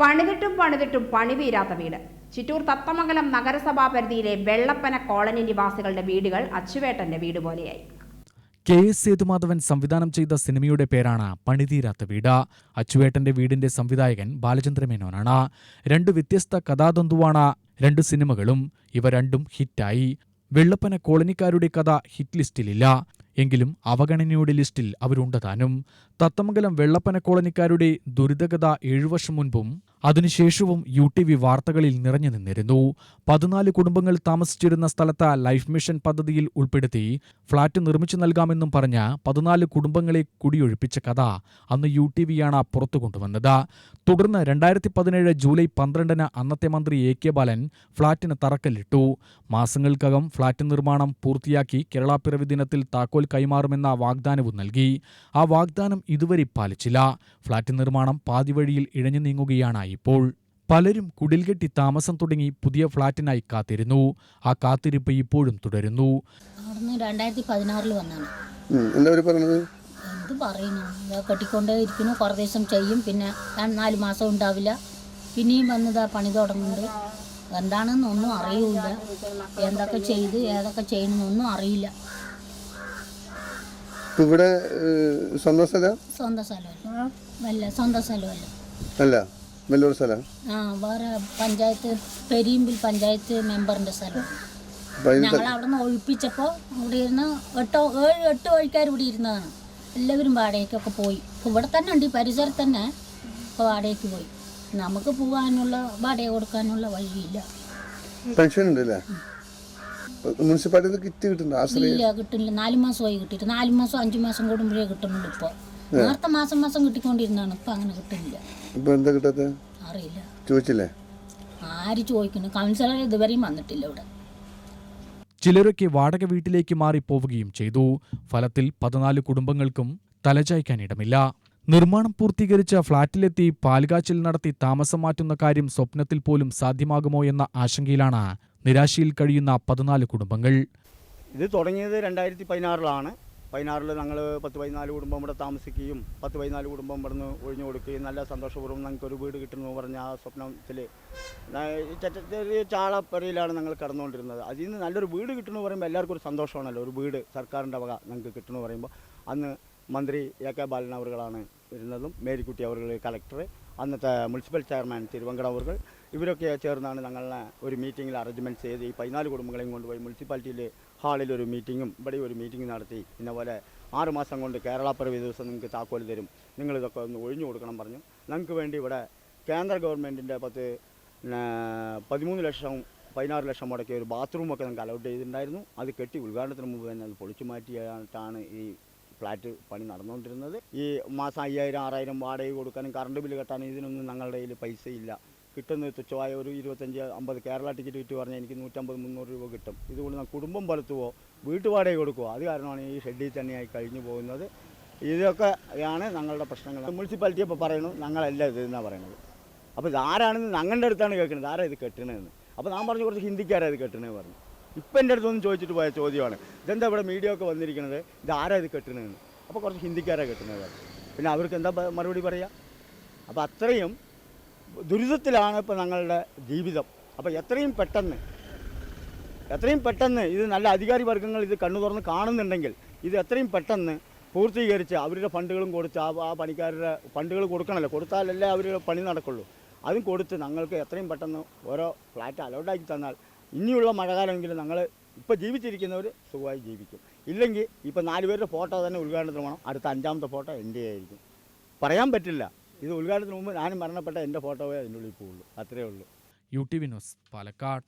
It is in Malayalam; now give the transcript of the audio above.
പണിതിട്ടും പണിതിട്ടും പണി തീരാത്ത വീട്. ചിറ്റൂർ തത്തമംഗലം നഗരസഭാ പരിധിയിലെ വെള്ളപ്പന കോളനി നിവാസികളുടെ വീടുകൾ അച്ചുവേട്ടന്റെ വീട് പോലെയായി. കെ എസ് സേതുമാധവൻ സംവിധാനം ചെയ്ത സിനിമയുടെ പേരാണ് പണിതീരാത്ത വീട്. അച്ചുവേട്ടന്റെ വീടിന്റെ സംവിധായകൻ ബാലചന്ദ്ര മേനോനാണ്. രണ്ട് വ്യത്യസ്ത കഥാതന്തുവാണ് രണ്ട് സിനിമകളും. ഇവ രണ്ടും ഹിറ്റായി. വെള്ളപ്പന കോളനിക്കാരുടെ കഥ ഹിറ്റ് ലിസ്റ്റിലില്ല. എങ്കിലും അവഗണനയുടെ ലിസ്റ്റിൽ അവരുണ്ടതാനും തത്തമംഗലം വെള്ളപ്പന കോളനിക്കാരുടെ ദുരിതകഥ ഏഴുവർഷം മുൻപും അതിനുശേഷവും യു ടി വി വാർത്തകളിൽ നിറഞ്ഞു നിന്നിരുന്നു. പതിനാല് കുടുംബങ്ങൾ താമസിച്ചിരുന്ന സ്ഥലത്ത് ലൈഫ് മിഷൻ പദ്ധതിയിൽ ഉൾപ്പെടുത്തി ഫ്ളാറ്റ് നിർമ്മിച്ചു നൽകാമെന്നും പറഞ്ഞ് പതിനാല് കുടുംബങ്ങളെ കുടിയൊഴിപ്പിച്ച കഥ അന്ന് യു ടി വിയാണ് പുറത്തു കൊണ്ടുവന്നത്. തുടർന്ന് രണ്ടായിരത്തി പതിനേഴ് ജൂലൈ പന്ത്രണ്ടിന് അന്നത്തെ മന്ത്രി എ കെ ബാലൻ ഫ്ളാറ്റിന് തറക്കല്ലിട്ടു. മാസങ്ങൾക്കകം ഫ്ളാറ്റ് നിർമ്മാണം പൂർത്തിയാക്കി കേരള പിറവി ദിനത്തിൽ താക്കോൽ കൈമാറുമെന്ന വാഗ്ദാനവും നൽകി. ആ വാഗ്ദാനം ഇതുവരെ പാലിച്ചില്ല. ഫ്ളാറ്റ് നിർമ്മാണം പാതിവഴിയിൽ ഇഴഞ്ഞു നീങ്ങുകയാണ് ഇപ്പോൾ പലരും കുടിൽകെട്ടി താമസം തുടങ്ങി പുതിയ ഫ്ളാറ്റിനായി കാത്തിരുന്നു. ആ കാത്തിരിപ്പ് ഇപ്പോഴും തുടരുന്നു. രണ്ടായിരത്തി പതിനാറിൽ വന്നാണ്. എന്താ പറയുന്നു കെട്ടിക്കൊണ്ടേ ഇരിക്കുന്നു. കുറേ ദിവസം ചെയ്യും. പിന്നെ നാല് മാസം ഉണ്ടാവില്ല. പിന്നെയും വന്നതാ പണി തുടങ്ങുന്നുണ്ട്. എന്താണെന്നൊന്നും അറിയില്ല. എന്തൊക്കെ ചെയ്ത് ഏതൊക്കെ ചെയ്യണമെന്നൊന്നും അറിയില്ല. ഇവിടെ സ്വന്തം സ്ഥലം? സ്വന്തം സ്ഥലമല്ല. വല്ല സ്വന്തം സ്ഥലമല്ല. അല്ല. വെല്ലൂർ സ്ഥലം? ആ വേറെ പഞ്ചായത്ത് പെരിയമ്പിൽ പഞ്ചായത്ത് മെമ്പറിന്റെ സ്ഥലം. ഞങ്ങൾ അവിടെ നിന്ന് ഒഴിപ്പിച്ചപ്പോൾ ഇവിടെ ഇരുന്ന് എട്ടോ ഏഴ് എട്ട് വഴിക്കാർ ഇവിടെ ഇരുന്നതാണ്. എല്ലാവരും വാടകയ്ക്കൊക്കെ പോയി. ഇപ്പൊ ഇവിടെ തന്നെ ഉണ്ട് ഈ പരിസരത്ത് തന്നെ ഇപ്പോൾ വാടകയ്ക്ക് പോയി. നമുക്ക് പോകാനുള്ള വാടക കൊടുക്കാനുള്ള വഴിയില്ല. പെൻഷൻ ഉണ്ടല്ലേ മുനിസിപ്പാലിറ്റി കിറ്റ് കിട്ടുന്നുണ്ട്? ഇല്ല കിട്ടുന്നില്ല. നാല് മാസമായി കിട്ടിയിട്ട്. നാല് മാസം അഞ്ച് മാസം കൂടുമ്പോഴേ കിട്ടുന്നുള്ളൂ ഇപ്പോൾ നേരത്തെ മാസം മാസം കിട്ടിക്കൊണ്ടിരുന്നാണ് ഇപ്പൊ അങ്ങനെ കിട്ടുന്നില്ല. ഇപ്പൊ എന്താ കിട്ടാത്ത? അറിയില്ല. ചോദിച്ചില്ലേ? ആര് ചോദിക്കുന്നു? കൗൺസിലർ ഇതുവരെയും വന്നിട്ടില്ല ഇവിടെ. ചിലരൊക്കെ വാടക വീട്ടിലേക്ക് മാറിപ്പോവുകയും ചെയ്തു. ഫലത്തിൽ പതിനാല് കുടുംബങ്ങൾക്കും തലചായ്ക്കാനിടമില്ല നിർമ്മാണം പൂർത്തീകരിച്ച ഫ്ളാറ്റിലെത്തി പാൽകാച്ചിൽ നടത്തി താമസം മാറ്റുന്ന കാര്യം സ്വപ്നത്തിൽ പോലും സാധ്യമാകുമോ എന്ന ആശങ്കയിലാണ് നിരാശയിൽ കഴിയുന്ന പതിനാല് കുടുംബങ്ങൾ. ഇത് തുടങ്ങിയത് രണ്ടായിരത്തി പതിനാറിലാണ്. പതിനാറിൽ ഞങ്ങൾ പത്ത് പതിനാല് കുടുംബം ഇവിടെ താമസിക്കുകയും പത്ത് പതിനാല് കുടുംബം ഇവിടെ നിന്ന് ഒഴിഞ്ഞു കൊടുക്കുകയും നല്ല സന്തോഷപൂർവം ഞങ്ങൾക്ക് ഒരു വീട് കിട്ടുന്നു പറഞ്ഞ ആ സ്വപ്നത്തിൽ ചെറിയ ചാളപ്പരയിലാണ് ഞങ്ങൾ കടന്നുകൊണ്ടിരുന്നത്. അതിൽ നിന്ന് നല്ലൊരു വീട് കിട്ടുന്നു പറയുമ്പോൾ എല്ലാവർക്കും ഒരു സന്തോഷമാണല്ലോ. ഒരു വീട് സർക്കാരിന്റെ വക ഞങ്ങൾക്ക് കിട്ടുന്നു പറയുമ്പോൾ അന്ന് മന്ത്രി എ കെ ബാലൻ അവറുകളാണ് വരുന്നതും മേരിക്കുട്ടി അവർ കളക്ടർ അന്നത്തെ മുനിസിപ്പൽ ചെയർമാൻ തിരുവങ്കട അവർ ഇവരൊക്കെ ചേർന്നാണ് ഞങ്ങളെ ഒരു മീറ്റിങ്ങിൽ അറേഞ്ച്മെന്റ് ചെയ്ത് ഈ പതിനാല് കുടുംബങ്ങളെയും കൊണ്ടുപോയി മുനിസിപ്പാലിറ്റിയിൽ ഹാളിൽ ഒരു മീറ്റിങ്ങും ഇവിടെ ഒരു മീറ്റിംഗ് നടത്തി. ഇന്ന പോലെ ആറ് മാസം കൊണ്ട് കേരള പിറവി ദിവസം നിങ്ങൾക്ക് താക്കോൽ തരും. നിങ്ങൾ ഇതൊക്കെ ഒന്ന് ഒഴിഞ്ഞു കൊടുക്കണം പറഞ്ഞു. ഞങ്ങൾക്ക് വേണ്ടി ഇവിടെ കേന്ദ്ര ഗവൺമെന്റിന്റെ പത്ത് പതിമൂന്ന് ലക്ഷം പതിനാറ് ലക്ഷം മുടക്കിയ ഒരു ബാത്റൂമൊക്കെ ഞങ്ങൾക്ക് അലൗട്ട് ചെയ്തിട്ടുണ്ടായിരുന്നു. അത് കെട്ടി ഉദ്ഘാടനത്തിന് മുമ്പ് തന്നെ അത് പൊളിച്ചു മാറ്റിയിട്ടാണ് ഈ ഫ്ലാറ്റ് പണി നടന്നുകൊണ്ടിരുന്നത്. ഈ മാസം അയ്യായിരം ആറായിരം വാടക കൊടുക്കാനും കറണ്ട് ബില്ല് കെട്ടാനും ഇതിനൊന്നും ഞങ്ങളുടെ കയ്യിൽ പൈസ ഇല്ല കിട്ടുന്ന തുച്ഛമായ ഒരു ഇരുപത്തഞ്ച് അമ്പത് കേരള ടിക്കറ്റ് വിറ്റ് പറഞ്ഞാൽ എനിക്ക് നൂറ്റമ്പത് മുന്നൂറ് രൂപ കിട്ടും. ഇതുകൊണ്ട് കുടുംബം പുലർത്തുവോ വീട്ടുവാടക കൊടുക്കുവോ അത് കാരണമാണ് ഈ ഷെഡിൽ തന്നെയായി കഴിഞ്ഞു പോകുന്നത്. ഇതൊക്കെയാണ് ഞങ്ങളുടെ പ്രശ്നങ്ങൾ. മുനിസിപ്പാലിറ്റി ഇപ്പോൾ പറയണു ഞങ്ങളല്ല ഇത് എന്നാണ് പറയണത്. അപ്പോൾ ഇതാരാണെന്ന് ഞങ്ങളുടെ അടുത്താണ് കേൾക്കുന്നത് ആരാ ഇത് കെട്ടണതെന്ന്. അപ്പോൾ ഞാൻ പറഞ്ഞു കുറച്ച് ഹിന്ദിക്കാരാണ് ഇത് കെട്ടണതെന്ന് പറഞ്ഞു. ഇപ്പം എന്റെ അടുത്തൊന്നും ചോദിച്ചിട്ട് പോയ ചോദ്യമാണ്. ഇതെന്താ ഇവിടെ മീഡിയ ഒക്കെ വന്നിരിക്കുന്നത്? ഇത് ആരാ ഇത് കെട്ടണതെന്ന് അപ്പോൾ കുറച്ച് ഹിന്ദിക്കാരാ കെട്ടുന്നത്. പിന്നെ അവർക്ക് എന്താ മറുപടി പറയുക അപ്പോൾ അത്രയും ദുരിതത്തിലാണ് ഇപ്പോൾ ഞങ്ങളുടെ ജീവിതം. അപ്പോൾ എത്രയും പെട്ടെന്ന് എത്രയും പെട്ടെന്ന് ഇത് നല്ല അധികാരി വർഗങ്ങൾ ഇത് കണ്ണു തുറന്ന് കാണുന്നുണ്ടെങ്കിൽ ഇത് എത്രയും പെട്ടെന്ന് പൂർത്തീകരിച്ച് അവരുടെ ഫണ്ടുകളും കൊടുത്ത് ആ ആ പണിക്കാരുടെ ഫണ്ടുകൾ കൊടുക്കണമല്ലോ. കൊടുത്താലല്ലേ അവരുടെ പണി നടക്കുള്ളൂ. അതും കൊടുത്ത് ഞങ്ങൾക്ക് എത്രയും പെട്ടെന്ന് ഓരോ ഫ്ലാറ്റ് അലോട്ടാക്കി തന്നാൽ ഇനിയുള്ള മഴക്കാലമെങ്കിലും ഞങ്ങൾ ഇപ്പോൾ ജീവിച്ചിരിക്കുന്നവർ സുഖമായി ജീവിക്കും. ഇല്ലെങ്കിൽ ഇപ്പോൾ നാല് പേരുടെ ഫോട്ടോ തന്നെ ഉദ്ഘാടനത്തിന് വേണം അടുത്ത അഞ്ചാമത്തെ ഫോട്ടോ എന്റെ ആയിരിക്കും. പറയാൻ പറ്റില്ല. ഇത് ഉദ്ഘാടനത്തിന് മുമ്പ് ഞാനും മരണപ്പെട്ട എന്റെ ഫോട്ടോവേ അതിനുള്ളിൽ പോവുള്ളൂ. അത്രയേ ഉള്ളൂ. U T V news Palakkad.